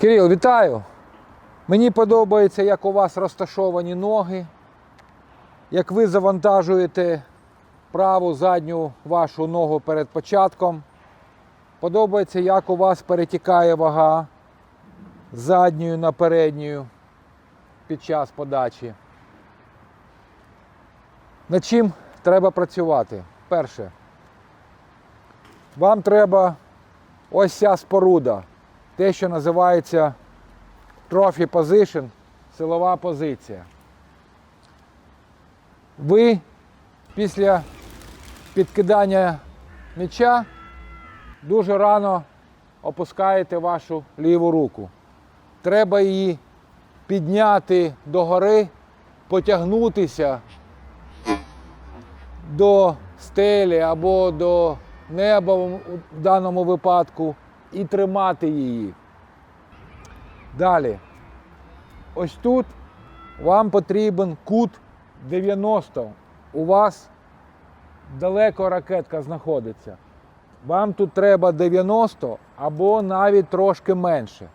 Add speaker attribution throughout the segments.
Speaker 1: Кирил, вітаю! Мені подобається, як у вас розташовані ноги, як ви завантажуєте праву задню вашу ногу перед початком. Подобається, як у вас перетікає вага задньою на передню під час подачі. Над чим треба працювати? Перше. Вам треба ось ця споруда, те, що називається trophy position, силова позиція. Ви після підкидання м'яча дуже рано опускаєте вашу ліву руку. Треба її підняти догори, потягнутися до стелі або до неба в даному випадку і тримати її. Далі. Ось тут вам потрібен кут 90. У вас далеко ракетка знаходиться. Вам тут треба 90 або навіть трошки менше.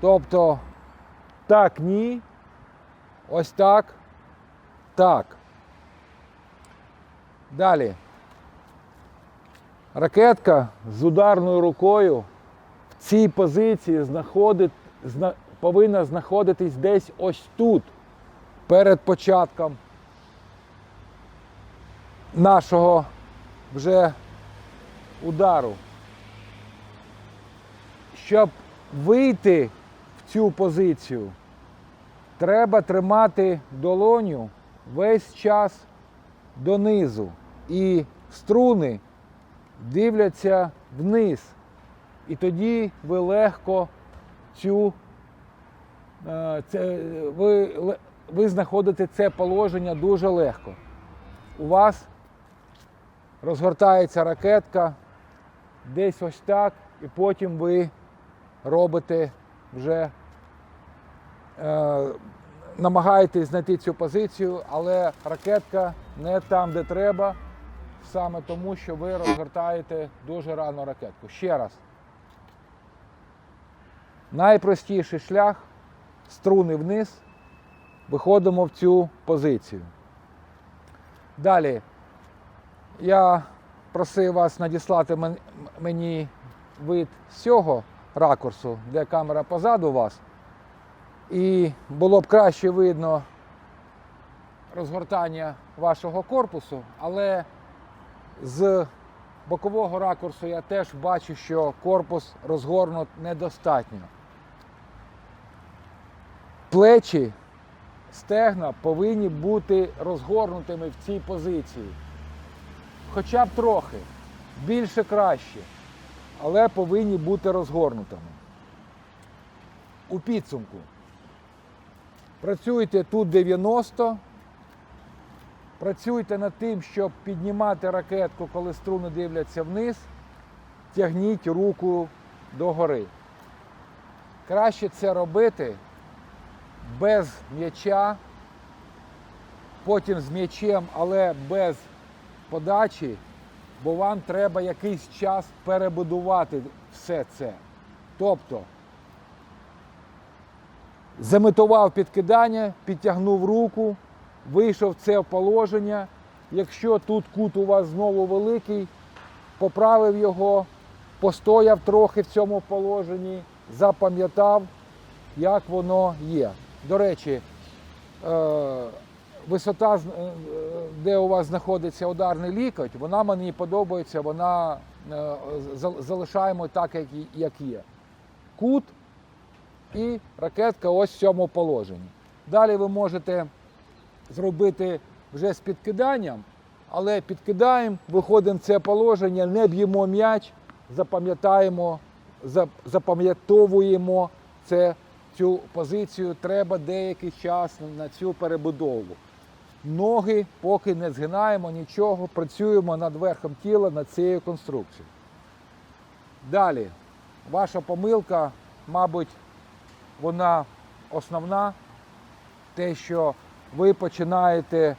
Speaker 1: Тобто, так, ні. Ось так. Так. Далі. Ракетка з ударною рукою в цій позиції знаходить, зна, повинна знаходитись десь ось тут, перед початком нашого вже удару. Щоб вийти в цю позицію, треба тримати долоню весь час донизу. І струни дивляться вниз. І тоді ви легко цю, е, це, ви, ви знаходите це положення дуже легко. У вас розгортається ракетка десь ось так, і потім ви робите вже, е, намагаєтесь знайти цю позицію, але ракетка не там, де треба, саме тому, що ви розгортаєте дуже рано ракетку. Ще раз. Найпростіший шлях струни вниз, виходимо в цю позицію. Далі я просив вас надіслати мені вид з цього ракурсу, де камера позаду вас. І було б краще видно розгортання вашого корпусу, але з бокового ракурсу я теж бачу, що корпус розгорнут недостатньо. Плечі, стегна повинні бути розгорнутими в цій позиції. Хоча б трохи, більше краще, але повинні бути розгорнутими. У підсумку. Працюйте тут 90. Працюйте над тим, щоб піднімати ракетку, коли струни дивляться вниз. Тягніть руку догори. Краще це робити без м'яча, потім з м'ячем, але без подачі, бо вам треба якийсь час перебудувати все це. Тобто заметував підкидання, підтягнув руку, вийшов це положення. Якщо тут кут у вас знову великий, поправив його, постояв трохи в цьому положенні, запам'ятав, як воно є. До речі, е, висота, е, де у вас знаходиться ударний лікоть, вона мені подобається, вона е, залишаємо так, як є. Кут і ракетка ось в цьому положенні. Далі ви можете зробити вже з підкиданням, але підкидаємо, виходимо в це положення, не б'ємо м'яч, запам'ятаємо, запам'ятовуємо це, цю позицію. Треба деякий час на цю перебудову. Ноги поки не згинаємо нічого, працюємо над верхом тіла, над цією конструкцією. Далі, ваша помилка, мабуть, вона основна, те, що ви починаєте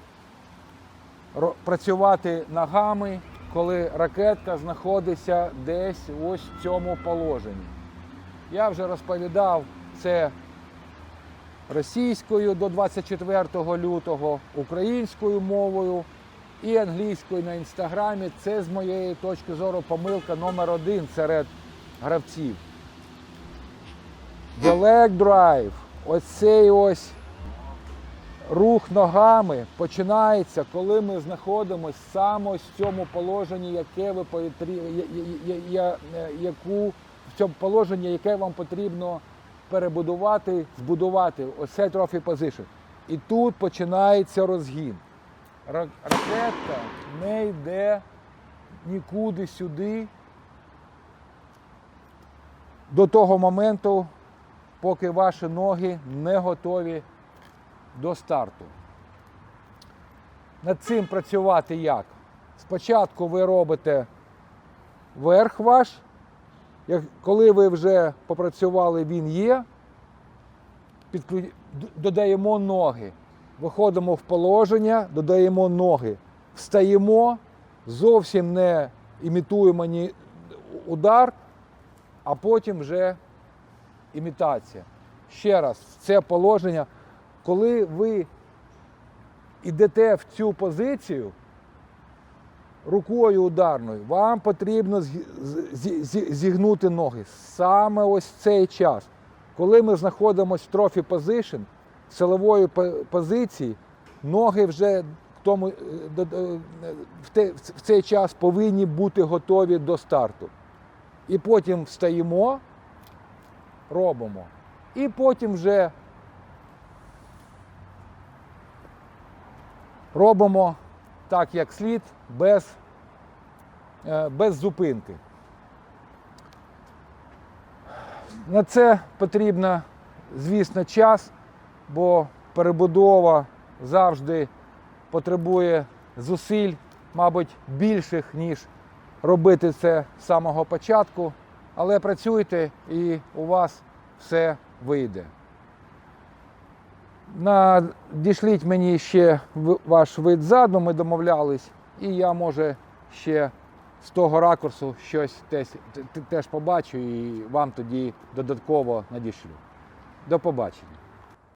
Speaker 1: працювати 'коли ракетка знаходиться десь ось в цьому положенні. Я вже розповідав це російською до 24 лютого, українською мовою і англійською на інстаграмі. Це з моєї точки зору помилка номер один серед гравців. The drive, оцей ось рух ногами починається, коли ми знаходимося саме в цьому положенні, яке ви потрі- я- я- яку в цьому положенні, яке вам потрібно перебудувати, збудувати. Ось це trophy position. І тут починається розгін. Ра- Ракетка не йде нікуди сюди до того моменту, поки ваші ноги не готові до старту. Над цим працювати як? Спочатку ви робите верх ваш, коли ви вже попрацювали, він є, додаємо ноги, виходимо в положення, додаємо ноги, встаємо, зовсім не імітуємо ні удар, а потім вже імітація. Ще раз, це положення, коли ви йдете в цю позицію рукою ударною, вам потрібно зігнути ноги. Саме ось цей час. Коли ми знаходимося в трофі позишн, силової позиції, ноги вже в, тому, е, те- в цей час повинні бути готові до старту. І потім встаємо, робимо. І потім вже робимо так, як слід, без, е, без зупинки. На це потрібно, звісно, час, бо перебудова завжди потребує зусиль, мабуть, більших, ніж робити це з самого початку. Але працюйте і у вас все вийде. Надішліть мені ще ваш вид заду, ми домовлялись, і я може ще з того ракурсу щось теж, теж побачу і вам тоді додатково надішлю. До побачення.